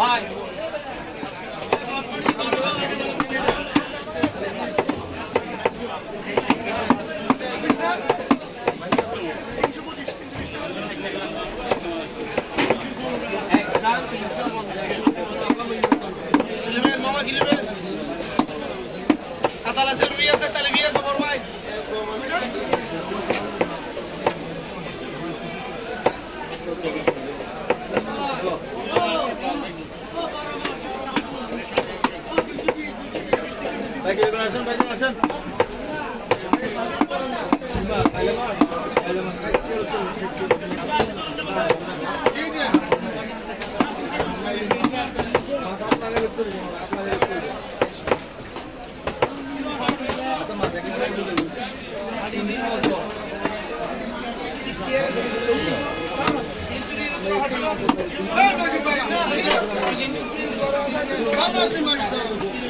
Bye. Hasan, Bayram Hasan. Ben bakayım bana. Ben bakayım bana.